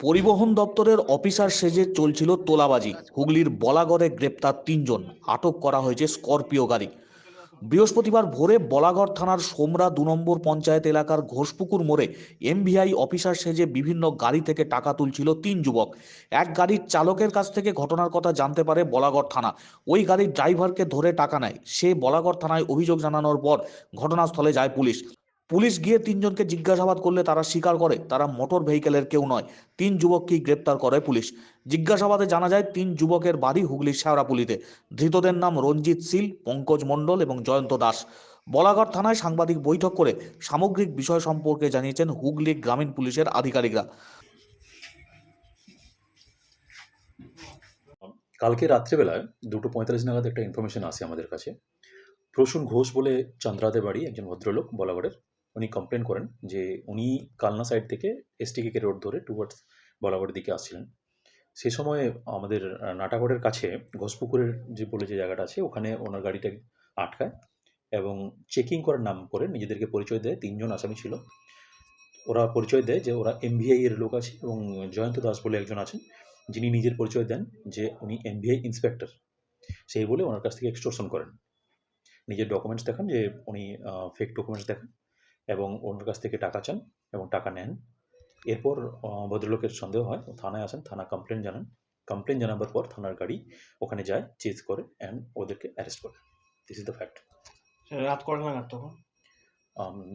পরিবহন দপ্তরের অফিসার সেজে চলছিল তোলাবাজি। হুগলির বলাগড়ে গ্রেপ্তার তিনজন। আটক করা হয়েছে স্করপিও গাড়ি। বৃহস্পতিবার ভোরে বলাগড় থানার সোমরা দু নম্বর পঞ্চায়েত এলাকার ঘোষপুকুর মোড়ে এমভিআই অফিসার সেজে বিভিন্ন গাড়ি থেকে টাকা তুলছিল তিন যুবক। এক গাড়ির চালকের কাছ থেকে ঘটনার কথা জানতে পারে বলাগড় থানা। ওই গাড়ির ড্রাইভারকে ধরে টাকা নেয়। সে বলাগড় থানায় অভিযোগ জানানোর পর ঘটনাস্থলে যায় পুলিশ। পুলিশ গিয়ে তিনজনকে জিজ্ঞাসাবাদ করলে তারা স্বীকার করে, তারা মোটর ভেহিকেলের কেউ নয়। তিন যুবককেই গ্রেপ্তার করে পুলিশ। জিজ্ঞাসাবাদে জানা যায়, তিন যুবকের বাড়ি হুগলির শেওড়াপুলিতে। ধৃতদের নাম রঞ্জিত সিল পঙ্কজ মণ্ডল এবং জয়ন্ত দাস। বলাগড় থানায় সাংবাদিক বৈঠক করে সামগ্রিক বিষয় সম্পর্কে জানিয়েছেন হুগলি গ্রামীণ পুলিশের আধিকারিকরা। কালকে রাত্রেবেলায় দুটো পঁয়তাল্লিশ নাগাদ একটা ইনফরমেশন আসে আমাদের কাছে। প্রসূন ঘোষ বলে চান্দ্রাতে বাড়ি, একজন ভদ্রলোক, বলাগড়ের। উনি কমপ্লেন করেন যে উনি কালনা সাইড থেকে এসটিকে রোড ধরে টুয়ার্ডস বলাগড়ের দিকে আসছিলেন। সে সময় আমাদের নাটাগড়ের কাছে ঘোষপুকুরের যে বলে যে জায়গাটা আছে, ওখানে ওনার গাড়িটা আটকায় এবং চেকিং করার নাম করে নিজেদেরকে পরিচয় দেয়, তিনজন আসামি ছিল। ওরা পরিচয় দেয় যে ওরা এমভিআই এর লোক আছে এবং জয়ন্ত দাস বলে একজন আছেন, যিনি নিজের পরিচয় দেন যে উনি এমভিআই ইন্সপেক্টর সেই বলে ওনার কাছ থেকে এক্সটোরশন করেন। নিজের ডকুমেন্টস দেখান যে উনি ফেক ডকুমেন্টস দেখান। এবং ওনার কাছ থেকে টাকা চান এবং টাকা নেন। এরপর ভদ্রলোকের সন্দেহ হয় থানায় আসেন থানা কমপ্লেন জানান। কমপ্লেন জানাবার পর থানার গাড়ি ওখানে যায় চেজ করে অ্যান্ড ওদেরকে অ্যারেস্ট করে। দিস ইজ দ্য ফ্যাক্ট রাত কটা নাগাদ তখন?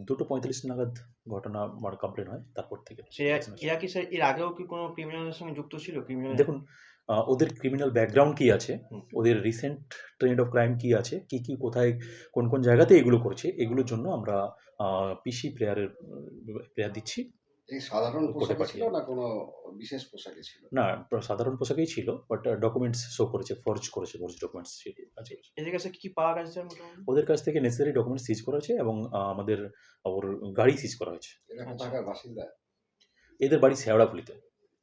দুটো পঁয়তাল্লিশ নাগাদ ঘটনা আমার কমপ্লেন হয় তারপর থেকে। সে এরা কি স্যার এর আগেও কি কোনো ক্রিমিনালের সঙ্গে যুক্ত ছিল? ক্রিমিনাল দেখুন ওদের ক্রিমিনাল ব্যাকগ্রাউন্ড কি আছে? ওদের রিসেন্ট ট্রেন্ড অফ ক্রাইম কি আছে? কি কি কোথায় কোন কোন জায়গাতে এগুলো করছে? এগুলোর জন্য আমরা পিসি প্লেয়ারের প্লেয়ার দিচ্ছি। সাধারণ পোশাকে ছিল না কোনো বিশেষ পোশাকে ছিল? না সাধারণ পোশাকেই ছিল বাট ডকুমেন্টস শো করেছে ফর্জ করেছে ফর্জ ডকুমেন্টস এদের কাছে কি কি পাওয়া গেছে ওদের কাছ থেকে নেসেসারি ডকুমেন্টস সিজ করা হয়েছে এবং আমাদের ওর গাড়ি সিজ করা হয়েছে। এরা। বাসিন্দা? এদের বাড়ি শেওড়াফুলিতে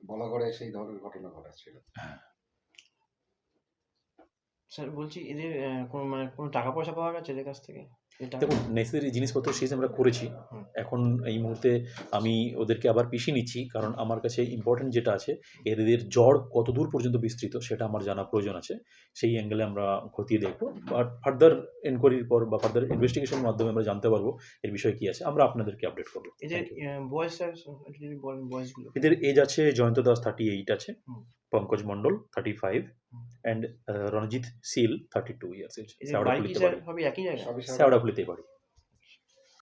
বলাগড়ে সেই ধরনের ঘটনা ঘটাচ্ছিল স্যার বলছি এদের কোনো মানে কোনো টাকা পয়সা পাওয়া গেছে এদের কাছ থেকে? দেখুন নেসেসারি জিনিসপত্র সিজ আমরা করেছি। এখন এই মুহূর্তে আমি ওদেরকে আবার পিছিয়ে নিচ্ছি কারণ আমার কাছে ইম্পর্টেন্ট যেটা আছে এদের জ্বর কত দূর পর্যন্ত বিস্তৃত সেটা আমার জানা প্রয়োজন আছে। সেই অ্যাঙ্গেলে আমরা খতিয়ে দেখব। বাট ফার্দার এনকোয়ারির পর বা ফার্দার ইনভেস্টিগেশনের মাধ্যমে আমরা জানতে পারব এর বিষয়ে কি আছে। আমরা আপনাদেরকে আপডেট করব। এদের বয়স এদের এজ আছে জয়ন্ত দাস থার্টি এইট আছে Pankaj Mondal thirty five. And Ranajit Sil thirty two years বাড়ি কি একই জায়গায় সবই বাড়ি